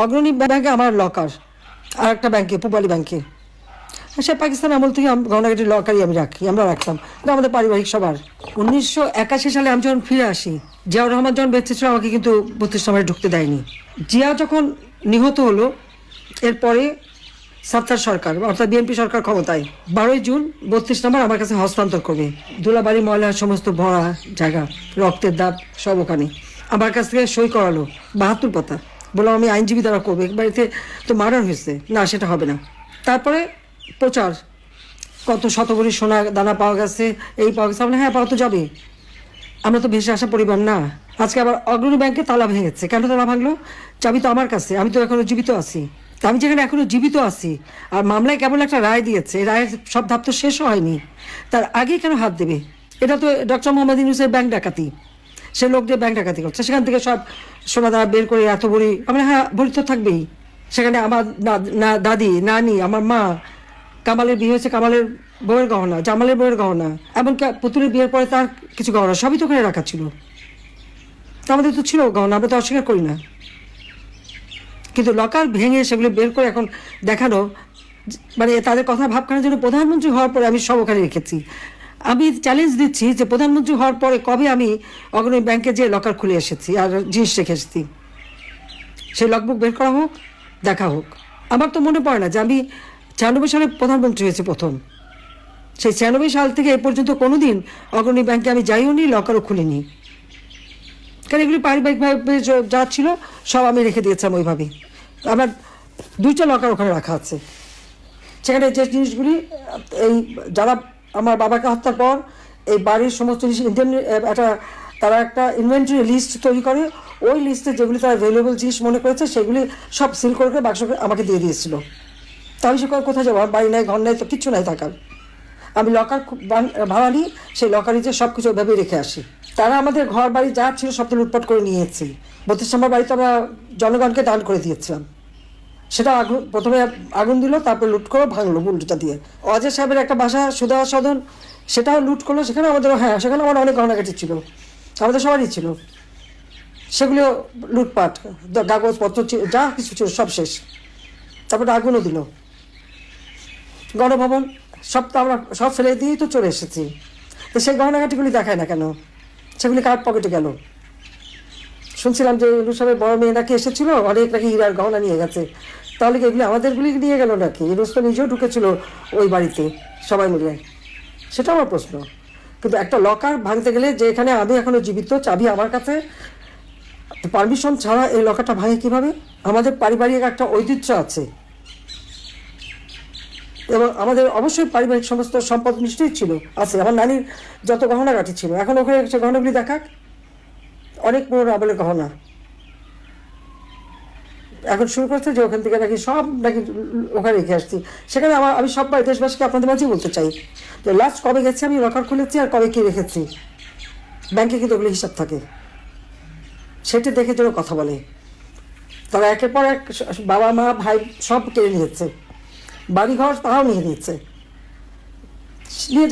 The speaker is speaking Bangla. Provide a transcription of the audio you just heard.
অগ্রণী ব্যাংকে আমার লকার আর একটা ব্যাংকে পূবালী ব্যাংকে সে পাকিস্তান আমল থেকে আম- লকারই আমি রাখি আমরা রাখতাম। আমাদের পারিবারিক সবার। উনিশশো একাশি সালে আমি যখন ফিরে আসি, জিয়াউর রহমান যখন বেঁচে ছিল, আমাকে কিন্তু বত্রিশ নম্বরে ঢুকতে দেয়নি। জিয়া যখন নিহত হলো, এরপরে সাত্তার সরকার, অর্থাৎ বিএনপি সরকার ক্ষমতায়, বারোই জুন বত্রিশ নম্বর আমার কাছে হস্তান্তর করবে। দুলাবাড়ি ময়লার সমস্ত ভরা জায়গা, রক্তের দাগ, সব ওখানে। আমার কাছ থেকে সই করালো বাহাত্তর পাতা। বললাম, আমি আইনজীবী দ্বারা করব। এক বাড়িতে তো মার্ডার হয়েছে। না, সেটা হবে না। তারপরে প্রচার। কত শতবরী সোনা দানা পাওয়া গেছে, এই পাওয়া গেছে। আমরা হ্যাঁ পাওয়া তো যাবে আমরা তো ভেসে আসা পরিবার না। আজকে আবার অগ্রণী ব্যাংকে তালা ভেঙেছে। কেন তালা ভাঙলো? চাবি তো আমার কাছে। আমি তো এখনও জীবিত আছি। তা আমি যেখানে এখনও জীবিত আছি, আর মামলায় কেবল একটা রায় দিয়েছে রায়ের সব ধাপ তো শেষও হয়নি। তার আগে কেন হাত দেবে? এটা তো ডক্টর মোহাম্মদ ইউনুসের ব্যাংক ডাকাতি। সে লোক দিয়ে ব্যাংক ডাকাতি করছে। সেখান থেকে সব সোনা দানা বের করে এত বড়ি, আমরা হ্যাঁ বড়ি তো থাকবেই। সেখানে আমার না- দাদি, নানি, আমার মা, কামালের বিয়ে হয়েছে কামালের বউয়ের গহনা, জামালের বউয়ের গহনা, এমনকি পুতুলের বিয়ের পরে তার কিছু গহনা, সবই তো ওখানে রাখা ছিল। তা আমাদের তো ছিল গহনা, আমরা তো অস্বীকার করি না। কিন্তু লকার ভেঙে সেগুলো বের করে এখন দেখানো মানে তাদের কথা ভাবখানার জন্য প্রধানমন্ত্রী হওয়ার পরে আমি সব ওখানে রেখেছি। আমি চ্যালেঞ্জ দিচ্ছি যে প্রধানমন্ত্রী হওয়ার পরে কবে আমি অগ্রণী ব্যাংকে যে লকার খুলে এসেছি আর জিনিস রেখে এসেছি। সেই লগবুক বের করা হোক, দেখা হোক। আমার তো মনে পড়ে না যে আমি ছিয়ানব্বই সালে প্রধানমন্ত্রী হয়েছে প্রথম। সেই ছিয়ানব্বই সাল থেকে এ পর্যন্ত কোনো দিন অগ্রণী ব্যাংকে আমি যাইও নি লকারও খুলিনি। কারণ এগুলি পারিবারিকভাবে যা ছিল, সব আমি রেখে দিয়েছিলাম ওইভাবে আমার দুইটা লকার ওখানে রাখা আছে। সেখানে যে জিনিসগুলি, এই যারা আমার বাবাকে হত্যার পর এই বাড়ির সমস্ত জিনিস একটা তারা একটা ইনভেন্টরি লিস্ট তৈরি করে। ওই লিস্টে যেগুলি তারা ভ্যালুয়েবল জিনিস মনে করেছে, সেগুলি সব সিল করে করে বাক্স আমাকে দিয়ে দিয়েছিল। তা আমি সে কোথায় যাব? বাড়ি নাই, ঘর নাই, তো কিচ্ছু নাই থাকার। আমি লকার ভাড়া নিই সেই লকারে যে সব কিছু ওইভাবেই রেখে আসি। তারা আমাদের ঘর বাড়ি যা ছিল সব তো লুটপাট করে নিয়েছি। বত্রিশ নম্বর বাড়িতে আমরা জনগণকে দান করে দিয়েছিলাম। সেটা আগুন, প্রথমে আগুন দিল, তারপরে লুট করে ভাঙলো উল্টোটা দিয়ে। অজয় সাহেবের একটা বাসা সুদা সদন, সেটাও লুট করল, সেখানে আমাদেরও হ্যাঁ সেখানে আমার অনেক গহনাগাটি ছিল। আমাদের সবারই ছিল। সেগুলো লুটপাট কাগজপত্র যা কিছু ছিল, সব শেষ। তারপরে আগুনও দিল। গণভবন, সব তো আমরা, সব ফেলে দিয়েই তো চলে এসেছি। তো সেই গহনাঘাটিগুলি দেখায় না কেন? সেগুলি কার পকেটে গেল? শুনছিলাম যে ইলু সাহেবের বড় মেয়ে নাকি এসেছিল, অনেক নাকি হীরার গহনা নিয়ে গেছে। তাহলে কি এগুলি আমাদেরগুলি নিয়ে গেল নাকি? ইলুস তো নিজেও ঢুকেছিল ওই বাড়িতে, সবাই মিলে। সেটা আমার প্রশ্ন। কিন্তু একটা লকার ভাঙতে গেলে যে এখানে আমি এখনও জীবিত, চাবি আমার কাছে পারমিশন ছাড়া এই লকারটা ভাঙে কীভাবে? আমাদের পারিবারিক একটা ঐতিহ্য আছে। এবং আমাদের অবশ্যই পারিবারিক সমস্ত সম্পদ নিশ্চয়ই ছিল, আছে। আমার নানির যত গহনাগাটি ছিল, এখন ওখানে সে গহনাগুলি দেখাক। অনেক পুরোনো আমলের গহনা। এখন শুরু করছে যে ওখান থেকে নাকি সব নাকি ওখানে রেখে আসছি। সেখানে আমার আমি সব দেশবাসীকে আপনাদের মাঝেই বলতে চাই যে লাস্ট কবে গেছে আমি লকার খুলেছি আর কবে কি রেখেছি? ব্যাংকে কিন্তু ওগুলো হিসাব থাকে। সেটি দেখে যেন কথা বলে। তারা একের পর এক বাবা, মা, ভাই সব কেড়ে নিয়েছে। বাড়িঘর তারাও নিয়ে নিচ্ছে নিয়ে